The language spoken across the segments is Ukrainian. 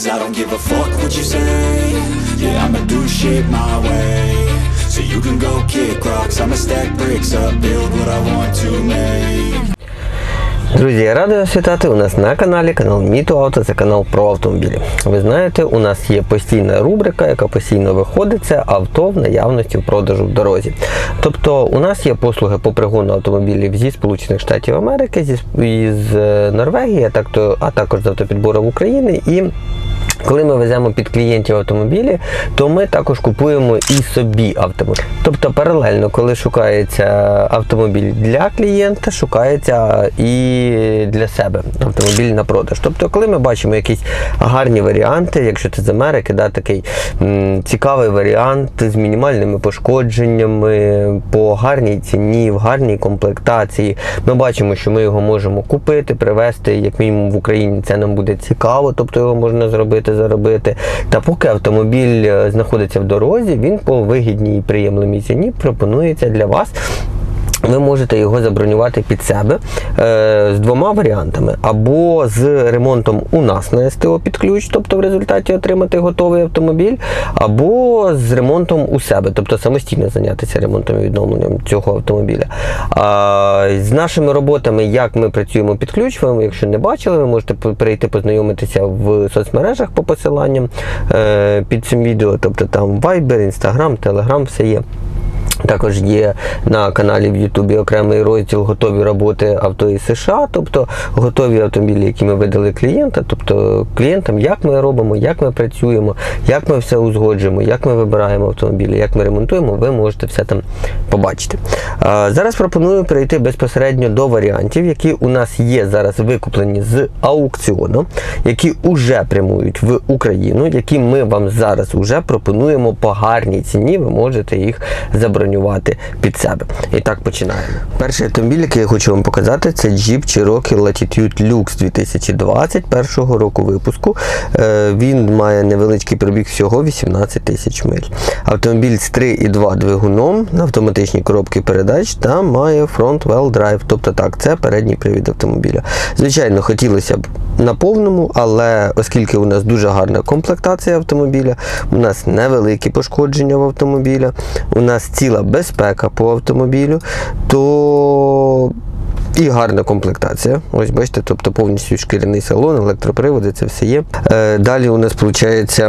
Cause I don't give a fuck what you say Yeah, I'ma do shit my way So you can go kick rocks I'ma stack bricks up Build what I want to make Друзі, я радий вас вітати у нас на каналі, канал Міто Авто, це канал про автомобілі. Ви знаєте, у нас є постійна рубрика, яка постійно виходить, це авто в наявності в продажу в дорозі. Тобто у нас є послуги по пригону автомобілів зі Сполучених Штатів Америки, зі, із е, Норвегії, а, так, а також з автопідбору в Україні. І коли ми веземо під клієнтів автомобілі, то ми також купуємо і собі автомобіль. Тобто паралельно, коли шукається автомобіль для клієнта, шукається і для себе автомобіль на продаж. Тобто, коли ми бачимо якісь гарні варіанти, якщо це з Америки, да, такий м, цікавий варіант з мінімальними пошкодженнями, по гарній ціні, в гарній комплектації, ми бачимо, що ми його можемо купити, привезти, як мінімум в Україні це нам буде цікаво, тобто його можна зробити, заробити. Та поки автомобіль е, знаходиться в дорозі, він по вигідній і приємній ціні пропонується для вас. Ви можете його забронювати під себе е, з двома варіантами: або з ремонтом у нас на СТО під ключ, тобто в результаті отримати готовий автомобіль, або з ремонтом у себе, тобто самостійно зайнятися ремонтом і відновленням цього автомобіля. А, з нашими роботами, як ми працюємо під ключ, ви, якщо не бачили, ви можете перейти познайомитися в соцмережах по посиланням е, під цим відео, тобто там Viber, Instagram, Telegram, все є. Також є на каналі в Ютубі окремий розділ готові роботи авто із США, тобто готові автомобілі, які ми видали клієнта, тобто клієнтам, як ми робимо, як ми працюємо, як ми все узгоджуємо, як ми вибираємо автомобілі, як ми ремонтуємо, ви можете все там побачити. А, Зараз пропоную перейти безпосередньо до варіантів, які у нас є зараз викуплені з аукціону, які вже прямують в Україну, які ми вам зараз уже пропонуємо по гарній ціні. Ви можете їх забронювати під себе. І так починаємо. Перший автомобіль, який я хочу вам показати, це Jeep Cherokee Latitude Lux 2021 року випуску. Е, Він має невеличкий пробіг всього 18 тисяч миль. Автомобіль з 3,2 двигуном на автоматичній коробці передач та має front-wheel drive, тобто так, це передній привід автомобіля. Звичайно, хотілося б на повному, але оскільки у нас дуже гарна комплектація автомобіля, у нас невеликі пошкодження в автомобіля, у нас ціла безпека по автомобілю, то і гарна комплектація. Ось бачите, тобто повністю шкіряний салон, електроприводи, це все є. Е, далі у нас виходить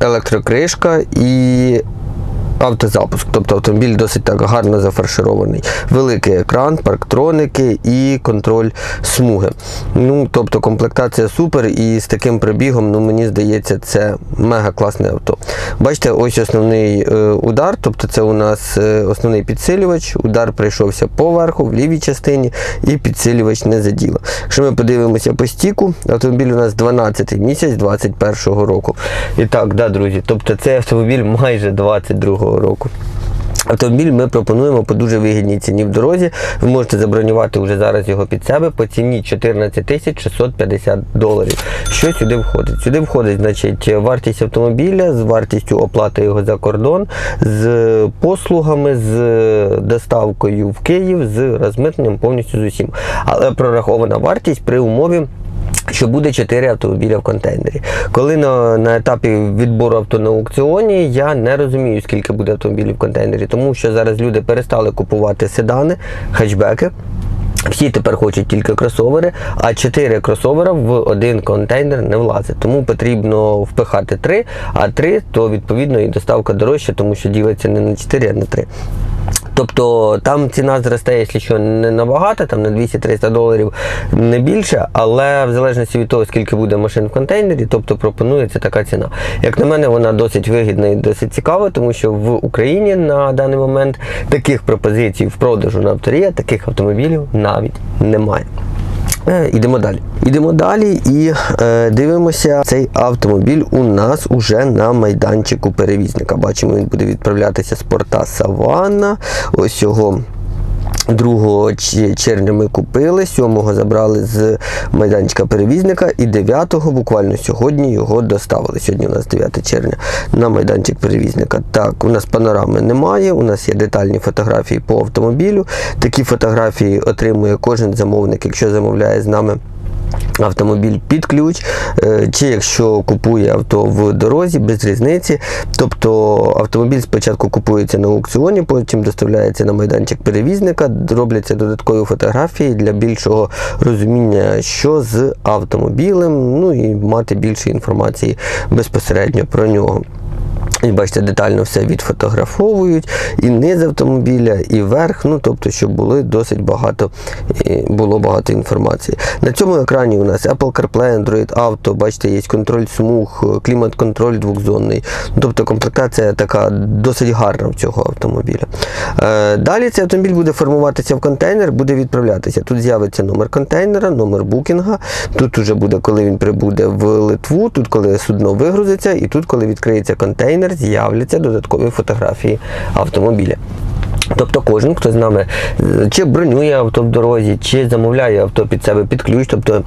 електрокришка і автозапуск. Тобто автомобіль досить так гарно зафарширований. Великий екран, парктроники і контроль смуги. Ну, тобто комплектація супер, і з таким пробігом, ну мені здається, це мега класне авто. Бачите, ось основний е, удар, тобто це у нас е, основний підсилювач. Удар прийшовся поверху, в лівій частині, і підсилювач не заділо. Якщо ми подивимося по стіку, автомобіль у нас 12 місяць 21 року. І так, да, друзі, тобто цей автомобіль майже 22 року. Автомобіль ми пропонуємо по дуже вигідній ціні в дорозі. Ви можете забронювати вже зараз його під себе по ціні 14 650 доларів. Що сюди входить? Сюди входить значить, вартість автомобіля з вартістю оплати його за кордон, з послугами, з доставкою в Київ, з розмитненням повністю з усім. Але прорахована вартість при умові. Що буде 4 автомобіля в контейнері. Коли на, на етапі відбору авто на аукціоні, я не розумію, скільки буде автомобілів в контейнері, тому що зараз люди перестали купувати седани, хетчбеки. Всі тепер хочуть тільки кросовери, а 4 кросовера в один контейнер не влазить. Тому потрібно впихати 3, а 3, то відповідно і доставка дорожча, тому що ділиться не на 4, а на 3. Тобто там ціна зростає, якщо що, не набагато, там на 200-300 доларів не більше, але в залежності від того, скільки буде машин в контейнері, тобто пропонується така ціна. Як на мене, вона досить вигідна і досить цікава, тому що в Україні на даний момент таких пропозицій в продажу на авторія, таких автомобілів навіть немає. Е, Ідемо далі. Ідемо далі і е, дивимося, цей автомобіль у нас уже на майданчику перевізника. Бачимо, він буде відправлятися з порта Саванна. Ось його. 2 ч- червня ми купили, 7 забрали з майданчика перевізника і 9 буквально сьогодні його доставили. Сьогодні у нас 9 червня на майданчик перевізника. Так, у нас панорами немає, у нас є детальні фотографії по автомобілю. Такі фотографії отримує кожен замовник, якщо замовляє з нами Автомобіль під ключ, е, чи якщо купує авто в дорозі, без різниці. Тобто автомобіль спочатку купується на аукціоні, потім доставляється на майданчик перевізника, робляться додаткові фотографії для більшого розуміння, що з автомобілем, ну і мати більше інформації безпосередньо про нього. І бачите, детально все відфотографовують, і низ автомобіля, і верх, ну тобто, щоб були досить багато, було багато інформації. На цьому екрані у нас Apple CarPlay, Android Auto, бачите, є контроль смуг, клімат-контроль двохзонний. Тобто комплектація така досить гарна в цього автомобіля. Е, Далі цей автомобіль буде формуватися в контейнер, буде відправлятися. Тут з'явиться номер контейнера, номер букінга. Тут уже буде, коли він прибуде в Литву, тут коли судно вигрузиться, і тут, коли відкриється контейнер, з'являться додаткові фотографії автомобіля. Тобто кожен, хто з нами чи бронює авто в дорозі, чи замовляє авто під себе під ключ, тобто.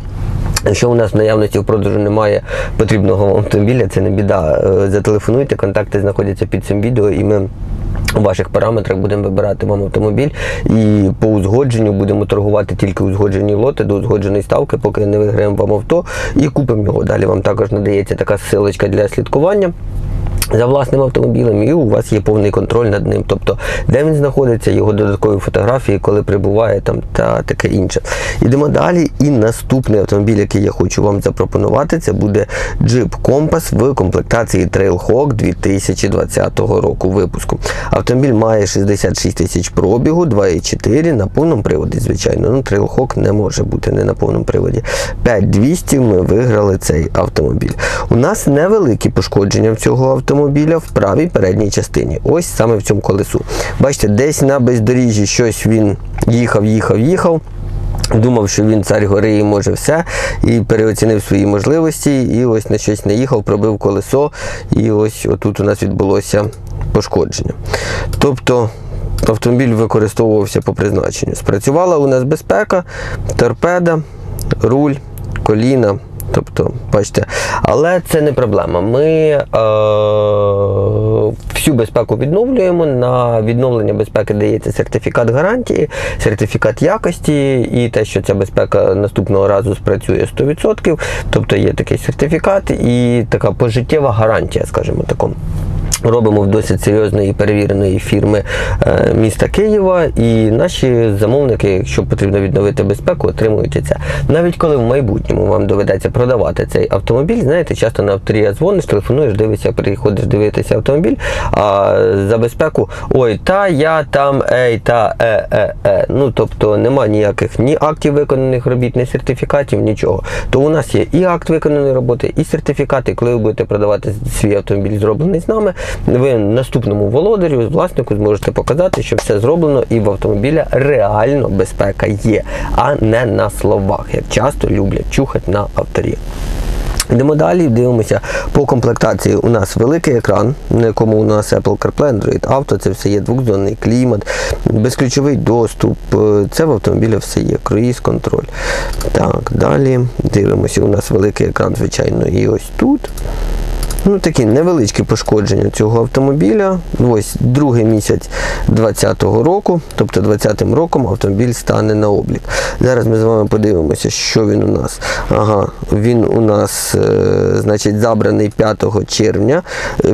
Якщо у нас в наявності в продажу немає потрібного автомобіля, це не біда. Е, Зателефонуйте, контакти знаходяться під цим відео, і ми у ваших параметрах будемо вибирати вам автомобіль і по узгодженню будемо торгувати тільки узгоджені лоти до узгодженої ставки, поки не виграємо вам авто і купимо його. Далі вам також надається така силочка для слідкування. За власним автомобілем, і у вас є повний контроль над ним. Тобто, де він знаходиться, його додаткові фотографії, коли прибуває там та таке інше. Йдемо далі. І наступний автомобіль, який я хочу вам запропонувати, це буде Jeep Compass в комплектації Trailhawk 2020 року випуску. Автомобіль має 66 тисяч пробігу, 2,4 на повному приводі, звичайно. Ну, Trailhawk не може бути не на повному приводі. 5200 ми виграли цей автомобіль. У нас невеликі пошкодження в цього автомобіля в правій передній частині. Ось саме в цьому колесу. Бачите, десь на бездоріжжі щось він їхав, їхав, їхав. Думав, що він цар гори і може все, і переоцінив свої можливості, і ось на щось наїхав, пробив колесо, і ось отут у нас відбулося пошкодження. Тобто автомобіль використовувався по призначенню. Спрацювала у нас безпека, торпеда, руль, коліна. Тобто, бачите, але це не проблема. Ми е, всю безпеку відновлюємо. На відновлення безпеки дається сертифікат гарантії, сертифікат якості і те, що ця безпека наступного разу спрацює 100%. Тобто є такий сертифікат і така пожиттєва гарантія, скажімо такому. Робимо в досить серйозної перевіреної фірми е, міста Києва, і наші замовники, якщо потрібно відновити безпеку, отримують це. Навіть коли в майбутньому вам доведеться продавати цей автомобіль, знаєте, часто на авторія дзвониш, телефонуєш, дивишся, приходиш дивитися автомобіль, а за безпеку ой, та я там, ей, та е, е, е. Ну тобто нема ніяких ні актів виконаних робіт, ні сертифікатів, нічого. То у нас є і акт виконаної роботи, і сертифікати. Коли ви будете продавати свій автомобіль, зроблений з нами ви наступному володарю, власнику зможете показати, що все зроблено і в автомобіля реально безпека є, а не на словах, як часто люблять чухати на авторі. Йдемо далі, дивимося по комплектації. У нас великий екран, на якому у нас Apple CarPlay, Android Auto, це все є двохзонний клімат, безключовий доступ. Це в автомобілі все є, круїз контроль. Так, далі дивимося. У нас великий екран, звичайно, і ось тут. Ну, такі невеличкі пошкодження цього автомобіля. Ось другий місяць 2020 року, тобто 2020 роком автомобіль стане на облік. Зараз ми з вами подивимося, що він у нас. Ага, він у нас, е, значить, забраний 5 червня,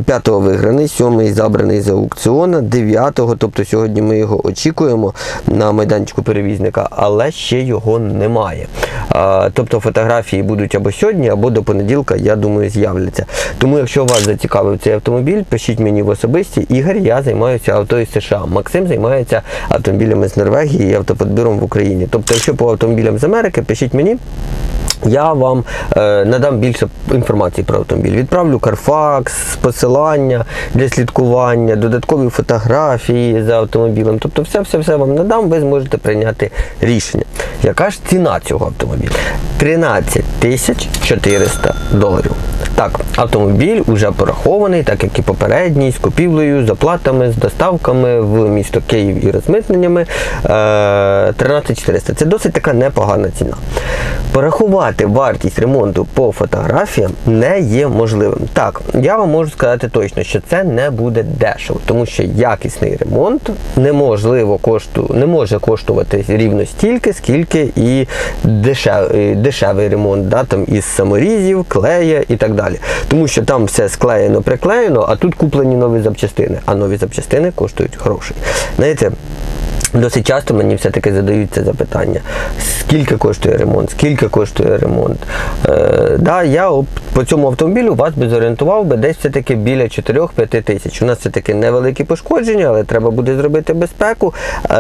5 виграний, 7 забраний з аукціона, 9, тобто сьогодні ми його очікуємо на майданчику перевізника, але ще його немає. А, тобто фотографії будуть або сьогодні, або до понеділка, я думаю, з'являться. Тому, якщо вас зацікавив цей автомобіль, пишіть мені в особисті. Ігор, я займаюся авто із США. Максим займається автомобілями з Норвегії і автоподбіром в Україні. Тобто, якщо по автомобілям з Америки, пишіть мені. Я вам е, надам більше інформації про автомобіль. Відправлю Carfax, посилання для слідкування, додаткові фотографії за автомобілем. Тобто все, все, все вам надам, ви зможете прийняти рішення. Яка ж ціна цього автомобіля? 13 тисяч 400 доларів. Так, автомобіль вже порахований, так як і попередній, з купівлею, з оплатами, з доставками в місто Київ і розмитненнями. Е, 13400. Це досить така непогана ціна. Порахувати вартість ремонту по фотографіям не є можливим. Так, я вам можу сказати точно, що це не буде дешево, тому що якісний ремонт неможливо кошту, не може коштувати рівно стільки, скільки і дешевий, дешевий ремонт, да, там із саморізів, клея і так далі. Тому що там все склеєно, приклеєно, а тут куплені нові запчастини. А нові запчастини коштують грошей. Знаєте, Досить часто мені все-таки задають це запитання, скільки коштує ремонт, скільки коштує ремонт. Е, да, я по цьому автомобілю вас би зорієнтував би десь все-таки біля 4-5 тисяч. У нас все-таки невеликі пошкодження, але треба буде зробити безпеку. Е,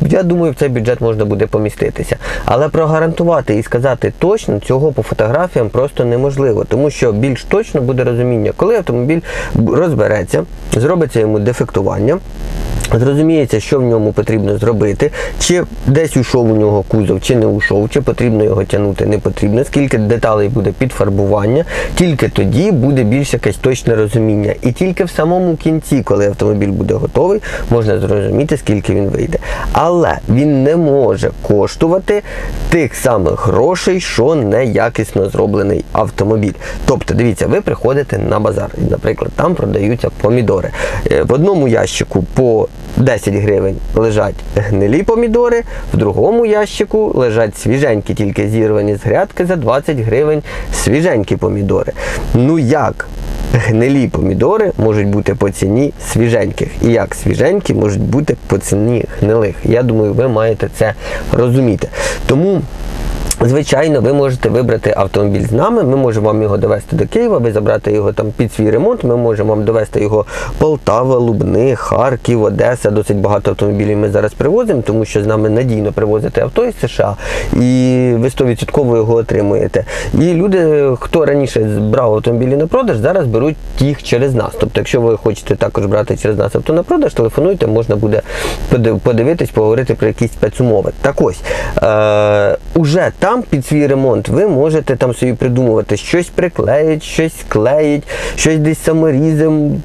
я думаю, в цей бюджет можна буде поміститися. Але прогарантувати і сказати точно цього по фотографіям просто неможливо, тому що більш точно буде розуміння, коли автомобіль розбереться, зробиться йому дефектування. Зрозуміється, що в ньому потрібно зробити, чи десь ушов у нього кузов, чи не ушов, чи потрібно його тягнути, не потрібно, скільки деталей буде підфарбування, тільки тоді буде більш якесь точне розуміння. І тільки в самому кінці, коли автомобіль буде готовий, можна зрозуміти, скільки він вийде. Але він не може коштувати тих самих грошей, що неякісно зроблений автомобіль. Тобто, дивіться, ви приходите на базар, і, наприклад, там продаються помідори. Е, В одному ящику по 10 гривень лежать гнилі помідори, в другому ящику лежать свіженькі, тільки зірвані з грядки за 20 гривень свіженькі помідори. Ну як? Гнилі помідори можуть бути по ціні свіженьких. І як свіженькі можуть бути по ціні гнилих. Я думаю, ви маєте це розуміти. Тому. Звичайно, ви можете вибрати автомобіль з нами. Ми можемо вам його довести до Києва, ви забрати його там під свій ремонт. Ми можемо вам довести його Полтава, Лубни, Харків, Одеса. Досить багато автомобілів ми зараз привозимо, тому що з нами надійно привозити авто із США, і ви 100% його отримуєте. І люди, хто раніше брав автомобілі на продаж, зараз беруть їх через нас. Тобто, якщо ви хочете також брати через нас авто на продаж, телефонуйте, можна буде подивитись, поговорити про якісь спецумови. Так ось, е, уже там під свій ремонт ви можете там собі придумувати щось приклеїть, щось клеїть, щось десь саморізом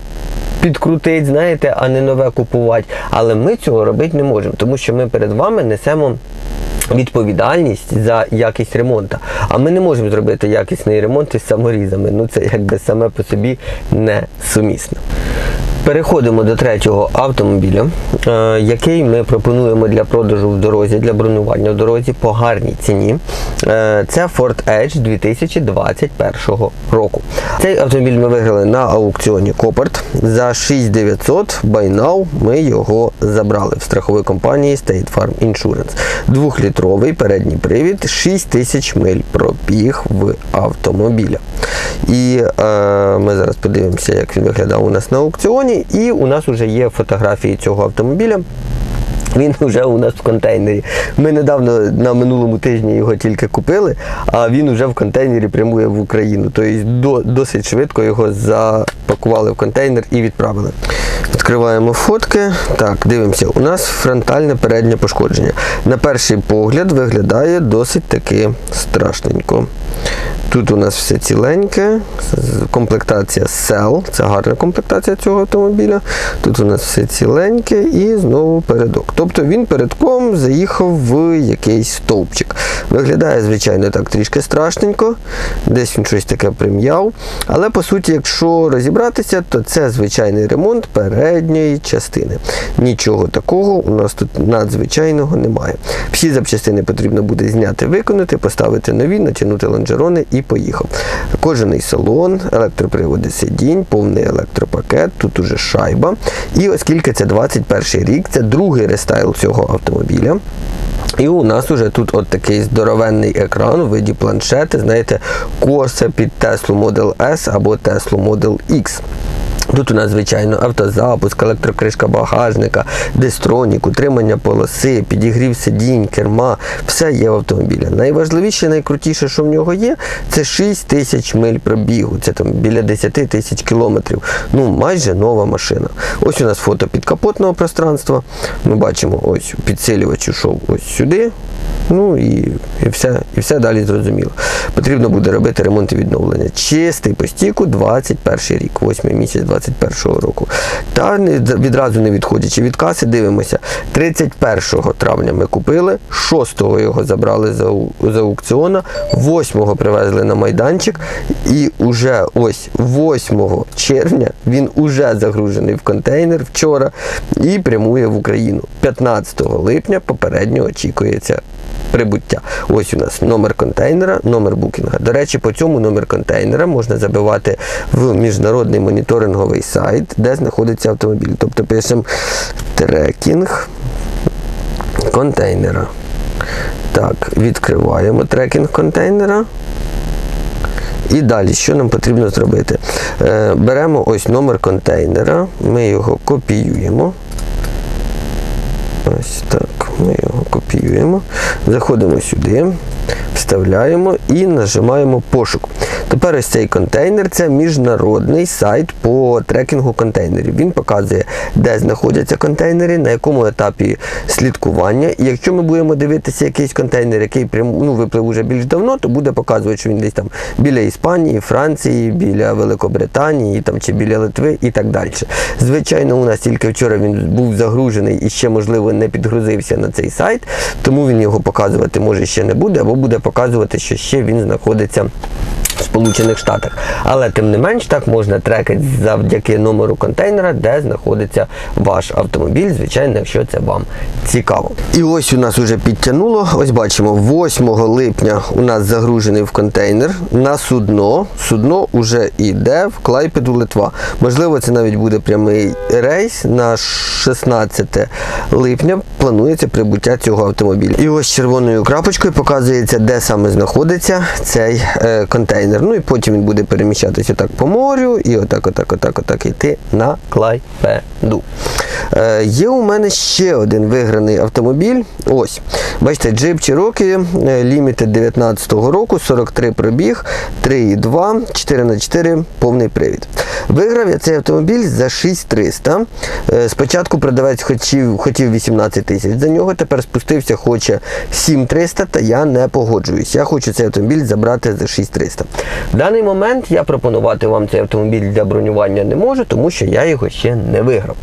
підкрутить, знаєте, а не нове купувати. Але ми цього робити не можемо, тому що ми перед вами несемо. Відповідальність за якість ремонту. А ми не можемо зробити якісний ремонт із саморізами. Ну це якби саме по собі не сумісно. Переходимо до третього автомобіля, е, який ми пропонуємо для продажу в дорозі, для бронювання в дорозі по гарній ціні. Е, Це Ford Edge 2021 року. Цей автомобіль ми виграли на аукціоні Копарт за 6900 by now ми його забрали в страховій компанії State Farm Insurance. Двохлітровий передній привід, 6000 миль пробіг в автомобіля. І е, ми зараз подивимося, як він виглядав у нас на аукціоні. І у нас вже є фотографії цього автомобіля. Він вже у нас в контейнері. Ми недавно на минулому тижні його тільки купили, а він вже в контейнері прямує в Україну. Тобто досить швидко його запакували в контейнер і відправили. Відкриваємо фотки. Так, дивимося. У нас фронтальне переднє пошкодження. На перший погляд виглядає досить таки страшненько. Тут у нас все ціленьке, комплектація Cell, це гарна комплектація цього автомобіля. Тут у нас все ціленьке і знову передок. Тобто він передком заїхав в якийсь стовпчик. Виглядає, звичайно, так трішки страшненько, десь він щось таке прим'яв. Але по суті, якщо розібратися, то це звичайний ремонт передньої частини. Нічого такого у нас тут надзвичайного немає. Всі запчастини потрібно буде зняти, виконати, поставити нові, натягнути лонжерони і поїхав. Кожен салон, електроприводи сидінь, повний електропакет, тут уже шайба. І оскільки це 21 рік, це другий рестайл цього автомобіля. І у нас уже тут от такий здоровенний екран у виді планшети, знаєте, коса під Tesla Model S або Tesla Model X. Тут у нас, звичайно, автозапуск, електрокришка багажника, дестронік, утримання полоси, підігрів сидінь, керма, все є в автомобілі. Найважливіше, найкрутіше, що в нього є, це 6 тисяч миль пробігу. Це там біля 10 тисяч кілометрів. Ну, майже нова машина. Ось у нас фото підкапотного пространства. Ми бачимо, ось підсилювач йшов ось сюди. Ну і, і, все, і все далі зрозуміло. потрібно буде робити ремонт і відновлення. Чистий по стіку 21 рік, 8 місяць 21 року. Та відразу не відходячи від каси, дивимося. 31 травня ми купили, 6 його забрали за, за аукціона, 8 привезли на майданчик, і уже ось 8 червня він уже загружений в контейнер вчора і прямує в Україну. 15 липня попередньо очікується прибуття. Ось у нас номер контейнера, номер букінга. До речі, по цьому номер контейнера можна забивати в міжнародний моніторинговий сайт, де знаходиться автомобіль. Тобто пишемо трекінг контейнера. Так, відкриваємо трекінг контейнера. І далі, що нам потрібно зробити? Е, беремо ось номер контейнера, ми його копіюємо. Ось так, ми його копіюємо. Заходимо сюди, вставляємо і нажимаємо пошук. Тепер ось цей контейнер це міжнародний сайт по трекінгу контейнерів. Він показує, де знаходяться контейнери, на якому етапі слідкування. І якщо ми будемо дивитися якийсь контейнер, який ну, виплив уже більш давно, то буде показувати, що він десь там біля Іспанії, Франції, біля Великобританії там, чи біля Литви і так далі. Звичайно, у нас тільки вчора він був загружений і ще, можливо, не підгрузився на цей сайт, тому він його показувати може ще не буде, або буде показувати, що ще він знаходиться. В Сполучених Штатах. Але тим не менш так можна трекати завдяки номеру контейнера, де знаходиться ваш автомобіль, звичайно, якщо це вам цікаво. І ось у нас вже підтягнуло. Ось бачимо, 8 липня у нас загружений в контейнер на судно. Судно вже йде в Клайпеду Литва. Можливо, це навіть буде прямий рейс на 16 липня. Планується прибуття цього автомобіля. І ось червоною крапочкою показується, де саме знаходиться цей е, контейнер. Ну і потім він буде переміщатися так по морю і отак, отак, отак, отак йти на Клайпеду. Е, є у мене ще один виграний автомобіль. Ось. Бачите, Jeep Cherokee е, Limited 19-го року, 43 пробіг, 3,2, 4х4 повний привід. Виграв я цей автомобіль за 6300. Е, Спочатку продавець хотів, хотів 18 тисяч за нього, тепер спустився, хоче 7300, та я не погоджуюсь. Я хочу цей автомобіль забрати за 6300. В даний момент я пропонувати вам цей автомобіль для бронювання не можу, тому що я його ще не виграв.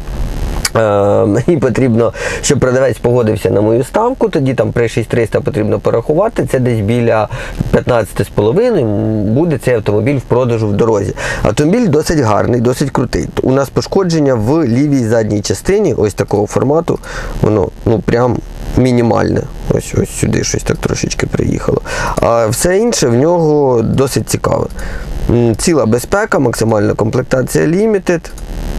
Мені потрібно, щоб продавець погодився на мою ставку, тоді там при 6300 потрібно порахувати. Це десь біля 15,5 буде цей автомобіль в продажу в дорозі. Автомобіль досить гарний, досить крутий. У нас пошкодження в лівій задній частині, ось такого формату, воно ну прям мінімальне. Ось ось сюди щось так трошечки приїхало. А все інше в нього досить цікаве. Ціла безпека, максимальна комплектація Limited,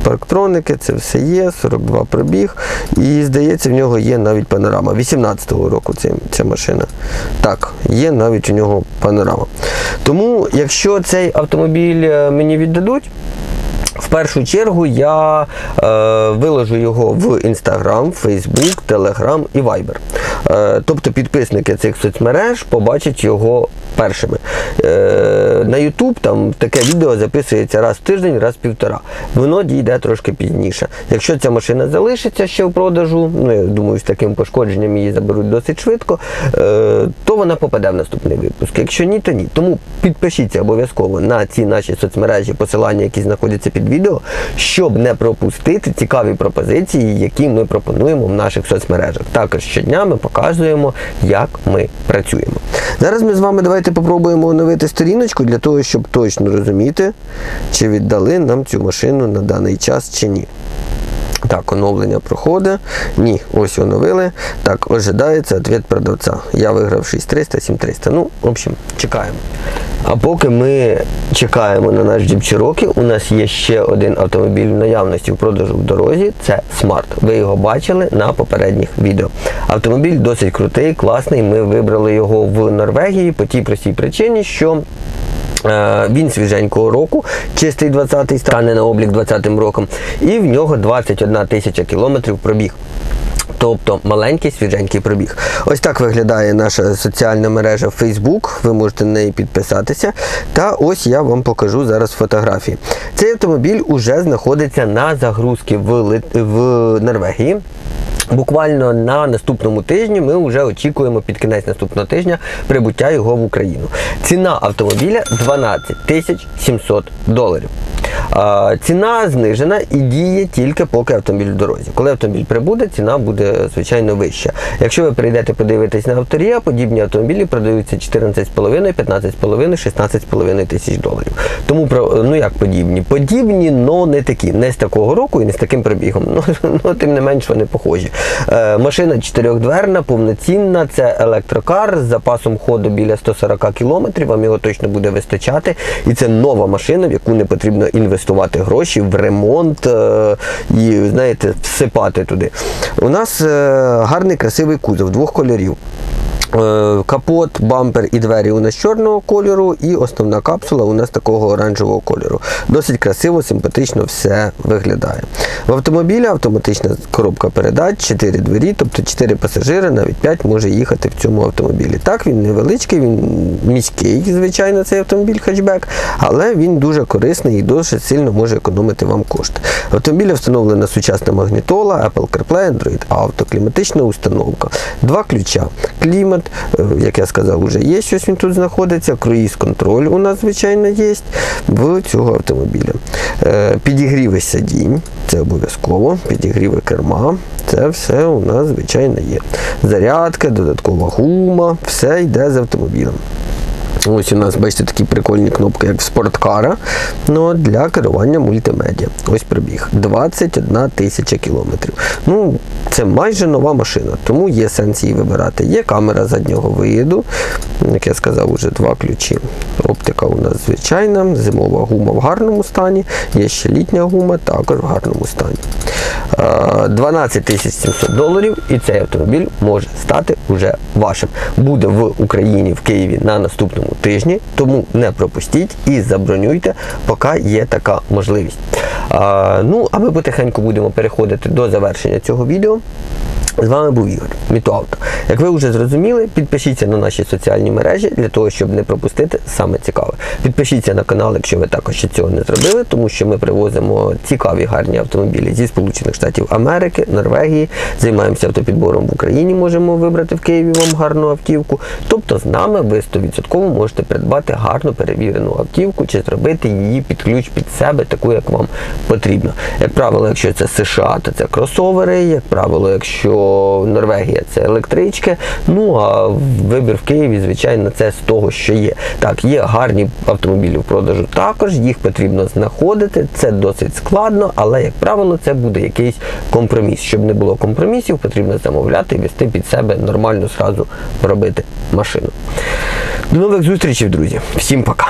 парктроники, це все є, 42 пробіг. І здається, в нього є навіть панорама. 18-го року ця, ця машина. Так, є навіть у нього панорама. Тому, якщо цей автомобіль е, мені віддадуть, в першу чергу я е, виложу його в Instagram, Facebook, Telegram і Viber. Е, тобто підписники цих соцмереж побачать його першими. Е, на YouTube там таке відео записується раз в тиждень, раз в півтора. Воно дійде трошки пізніше. Якщо ця машина залишиться ще в продажу, ну я думаю, з таким пошкодженням її заберуть досить швидко, е, то вона попаде в наступний випуск. Якщо ні, то ні. Тому підпишіться обов'язково на ці наші соцмережі, посилання, які знаходяться під відео, щоб не пропустити цікаві пропозиції, які ми пропонуємо в наших соцмережах. Також щодня ми показуємо, як ми працюємо. Зараз ми з вами давайте попробуємо оновити сторіночку для того, щоб точно розуміти, чи віддали нам цю машину на даний час чи ні. Так, оновлення проходить. Ні, ось оновили. Так, ожидається відповідь продавця. Я виграв 6300, 7300. Ну, в общем, чекаємо. А поки ми чекаємо на наш Jeep Cherokee, у нас є ще один автомобіль в наявності в продажу в дорозі. Це Smart. Ви його бачили на попередніх відео. Автомобіль досить крутий, класний. Ми вибрали його в Норвегії по тій простій причині, що Він свіженького року, чистий 20-й, стане на облік 20-м роком, і в нього 21 тисяча кілометрів пробіг. Тобто маленький свіженький пробіг. Ось так виглядає наша соціальна мережа Facebook. Ви можете на неї підписатися. Та ось я вам покажу зараз фотографії. Цей автомобіль уже знаходиться на загрузці в, Лит- в Норвегії. Буквально на наступному тижні ми вже очікуємо під кінець наступного тижня прибуття його в Україну. Ціна автомобіля 12 тисяч 700 доларів. Ціна знижена і діє тільки поки автомобіль в дорозі. Коли автомобіль прибуде, ціна буде звичайно вища. Якщо ви прийдете подивитись на авторія, подібні автомобілі продаються 14,5, 15,5, 16,5 тисяч доларів. Тому ну як подібні? Подібні, але не такі, не з такого року і не з таким пробігом. Ну, ну тим не менш вони похожі. Е, машина чотирьохдверна, повноцінна, це електрокар з запасом ходу біля 140 км, вам його точно буде вистачати. І це нова машина, в яку не потрібно інвестувати гроші в ремонт е, і, знаєте, всипати туди. У нас е, гарний красивий кузов двох кольорів. Е, Капот, бампер і двері у нас чорного кольору, і основна капсула у нас такого оранжевого кольору. Досить красиво, симпатично все виглядає. В автомобілі автоматична коробка передач, 4 двері, тобто 4 пасажири, навіть 5 може їхати в цьому автомобілі. Так, він невеличкий, він міський, звичайно, цей автомобіль хетчбек, але він дуже корисний і дуже сильно може економити вам кошти. В автомобілі встановлена сучасна магнітола, Apple CarPlay, Android Auto, кліматична установка, два ключа, клімат, е, як я сказав, вже є щось він тут знаходиться, круїз-контроль у нас, звичайно, є в цього автомобіля. Е, Підігріви сидінь, це обов'язково, підігріви керма, це все у нас, звичайно, є. Зарядка, додаткова гума, все йде з автомобілем. Ось у нас, бачите, такі прикольні кнопки, як спорткара, ну, для керування мультимедіа. Ось пробіг. 21 тисяча кілометрів. Ну, це майже нова машина, тому є сенс її вибирати. Є камера заднього виїду, як я сказав, уже два ключі. Оптика у нас звичайна, зимова гума в гарному стані, є ще літня гума, також в гарному стані. Е, 12 700 доларів, і цей автомобіль може стати уже вашим. Буде в Україні, в Києві на наступному тижні, тому не пропустіть і забронюйте, поки є така можливість. Ну, а ми потихеньку будемо переходити до завершення цього відео. З вами був Ігор, Мітуавто. Як ви вже зрозуміли, підпишіться на наші соціальні мережі для того, щоб не пропустити саме цікаве. Підпишіться на канал, якщо ви також ще цього не зробили, тому що ми привозимо цікаві гарні автомобілі зі Сполучених Штатів Америки, Норвегії. Займаємося автопідбором в Україні, можемо вибрати в Києві вам гарну автівку. Тобто з нами ви 100% можете придбати гарну перевірену автівку чи зробити її під ключ під себе, таку, як вам потрібно. Як правило, якщо це США, то це кросовери, як правило, якщо Норвегія це електрички. Ну а вибір в Києві, звичайно, це з того, що є. Так, є гарні автомобілі в продажу також, їх потрібно знаходити. Це досить складно, але, як правило, це буде якийсь компроміс. Щоб не було компромісів, потрібно замовляти і вести під себе нормально зразу робити машину. До нових зустрічей, друзі. Всім пока.